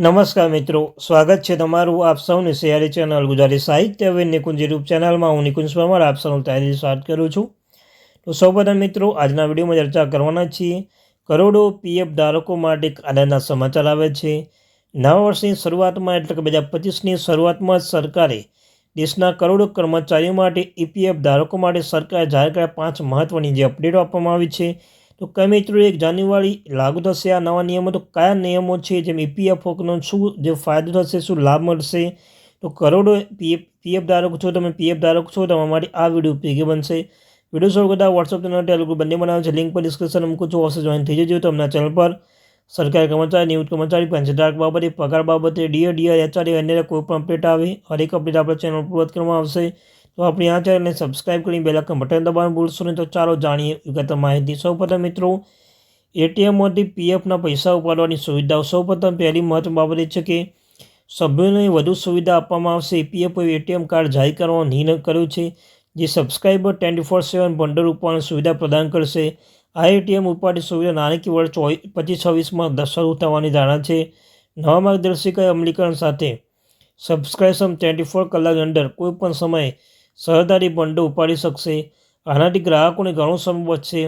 નમસ્કાર મિત્રો, સ્વાગત છે તમારું આપ સૌની સૈયારી ચેનલ ગુજરાતી સાહિત્ય હવે નિકુંજ યુટ્યુબ ચેનલમાં. હું નિકુંજ પરમાર, આપ સૌનું તૈયારી સ્ટાર્ટ કરું છું. તો સૌપ્રથમ મિત્રો, આજના વિડીયોમાં ચર્ચા કરવાના છીએ. કરોડો પીએફ ધારકો માટે એક આનંદના સમાચાર આવે છે. નવા વર્ષની શરૂઆતમાં એટલે કે બે હજાર પચીસની શરૂઆતમાં જ સરકારે દેશના કરોડો કર્મચારીઓ માટે ઈપીએફ ધારકો માટે સરકારે જાહેર કર્યા પાંચ મહત્ત્વની જે અપડેટો આપવામાં આવી છે. તો કઈ મિત્રો, એક જાન્યુઆરી લાગુ થશે આ નવા નિયમો. તો કયા નિયમો છે જેમ ઈપીએફઓનો શું, જે ફાયદો થશે, શું લાભ મળશે? તો કરોડો પીએફ પીએફ ધારક છો, તમે પીએફ ધારક છો તમારા અમારી આ વીડિયો ઉપયોગી બનશે. વીડિયો શરૂ કરતા વોટ્સઅપ ચેનલ ટેલિગ્રુપ બંને બનાવે છે. લિંક પર ડિસ્ક્રિપ્શન મૂકું છું. ઓફિસ જોઈન થઈ જજો. તમને ચેનલ પર સરકારી કર્મચારી નિવૃત્ત કર્મચારી પેન્શનધારક બાબતે, પગાર બાબતે ડીએ ડીઆર એચઆરએ અન્ય કોઈ પણ અપડેટ આવે, હરેક અપડેટ આપણા ચેનલ પર કરવામાં આવશે. તો આપણી આ ચેનલને સબસ્ક્રાઈબ કરી બેલાકન બટન દબાવવાનું ભૂલશો નહીં. તો ચાલો જાણીએ વિગત માહિતી. સૌપ્રથમ મિત્રો, એટીએમમાંથી પીએફના પૈસા ઉપાડવાની સુવિધાઓ. સૌપ્રથમ પહેલી મહત્વ બાબત એ છે કે સભ્યોને વધુ સુવિધા આપવામાં આવશે. ઈપીએફ એટીએમ કાર્ડ જાહેર કરવાનો નિર્ણય કર્યો છે, જે સબસ્ક્રાઈબર ટ્વેન્ટી ફોર સેવન ભંડોળ ઉપાડવાની સુવિધા પ્રદાન કરશે. આ એટીએમ ઉપાડી સુવિધા નાણાકીય વર્ષ ચોવીસ, પચીસ છવ્વીસમાં શરૂ થવાની ધારણા છે. નવા માર્ગદર્શિકા અમલીકરણ સાથે સબસ્ક્રાઇશન ટ્વેન્ટી ફોર કલાક અંદર કોઈપણ સમયે સરળતાથી ફંડો ઉપાડી શકશે. આનાથી ગ્રાહકોને ઘણો સમય બચશે.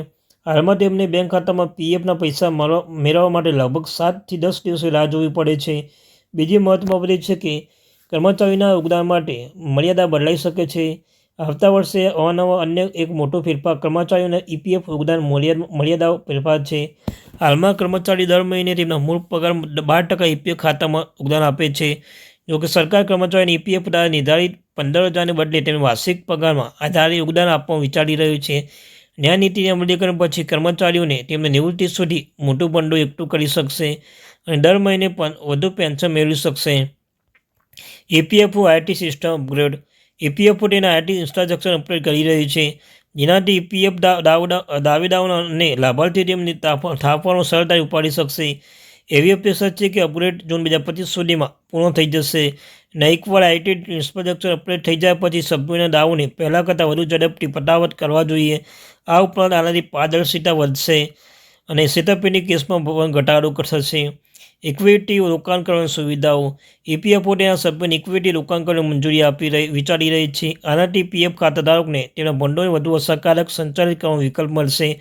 હાલમાં તેમને બેંક ખાતામાં પીએફના પૈસા મેળવવા માટે લગભગ સાતથી દસ દિવસે રાહ જોવી પડે છે. બીજી મહત્વ બાબત છે કે કર્મચારીના યોગદાન માટે મર્યાદા બદલાઈ શકે છે. આવતા વર્ષે અવાનવા અન્ય એક મોટો ફેરફાર કર્મચારીઓના ઈપીએફ યોગદાન મર્યાદા ફેરફાર છે. હાલમાં કર્મચારી દર મહિને તેમના મૂળ પગાર બાર ટકા ઈપીએફ ખાતામાં યોગદાન આપે છે. જોકે સરકાર કર્મચારીને ઈપીએફ દ્વારા નિર્ધારિત પંદર હજારને બદલે તેમને વાર્ષિક પગારમાં આધારે યોગદાન આપવાનું વિચારી રહ્યું છે. ન્યાય નીતિના અમલીકરણ પછી કર્મચારીઓને તેમને નિવૃત્તિ સુધી મોટું ભંડોળ એકઠું કરી શકશે અને દર મહિને પણ વધુ પેન્શન મેળવી શકશે. EPFO IT system upgrade. EPFO તેના આઈટી ઇન્ફ્રાસ્ટ્રક્ચર અપગ્રેડ કરી રહ્યું છે. જેનાથી ઈપીએફ દાવેદારો અને લાભાર્થી તેમની થાપવાનો સરળતાથી ઉપાડી શકશે. એવી અપેક્ષા છે કે અપગ્રેડ જૂન બે હજાર પચીસ સુધીમાં પૂર્ણ થઈ જશે. અને આઈટી ઇન્ફ્રાસ્ટ્રક્ચર અપગ્રેડ થઈ જાય પછી સભ્યોના દાવોને પહેલાં કરતાં વધુ ઝડપથી પતાવટ કરવા જોઈએ. આ ઉપરાંત આનાથી પારદર્શિતા વધશે અને છેતરપિંડી કેસમાં પણ ઘટાડો થશે. ઇક્વિટી રોકાણ કરવાની સુવિધાઓ ઈપીએફઓ તેના સભ્યોને ઇક્વિટી રોકાણ કરવાની મંજૂરી આપી રહી, વિચારી રહી છે. આનાથી પીએફ ખાતાધારકને તેના ભંડોળને વધુ અસરકારક સંચાલિત કરવાનો વિકલ્પ મળશે.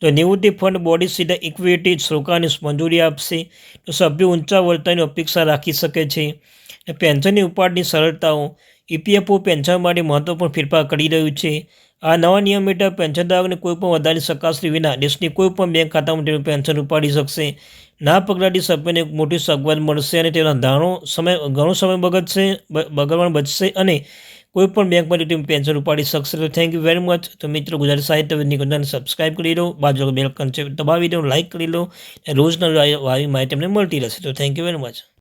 તો નિવૃત્તિ ફંડ બોડી સીધા ઇક્વિટી રોકાણની મંજૂરી આપશે. તો સભ્યો ઊંચા વળતરની અપેક્ષા રાખી શકે છે. પેન્શનની ઉપાડની સરળતાઓ. ઈપીએફઓ પેન્શન માટે મહત્વપૂર્ણ ફેરફાર કરી રહ્યું છે. આ નવા નિયમ હેઠળ પેન્શનદારોને કોઈપણ વધારે ચકાસણી વિના દેશની કોઈપણ બેંક ખાતામાં તેનું પેન્શન ઉપાડી શકશે. ના પગલાથી સભ્યને મોટી સગવડ મળશે અને તેના ધારણો સમય, ઘણો સમય બગડશે બગડવાનું બચશે અને કોઈ પણ બેંકમાંથી તમે પેન્શન ઉપાડી શકશો. તો થેન્ક યુ વેરી મચ તો મિત્રો, ગુજરાતી સાહિત્ય નિકુંજને સબસ્ક્રાઈબ કરી લો. બાજુ બેલ કન્સેપ્ટ દબાવી દો લાઇક કરી લો. રોજના આવી માહિતી તમને મળતી રહેશે. તો થેન્ક યુ વેરી મચ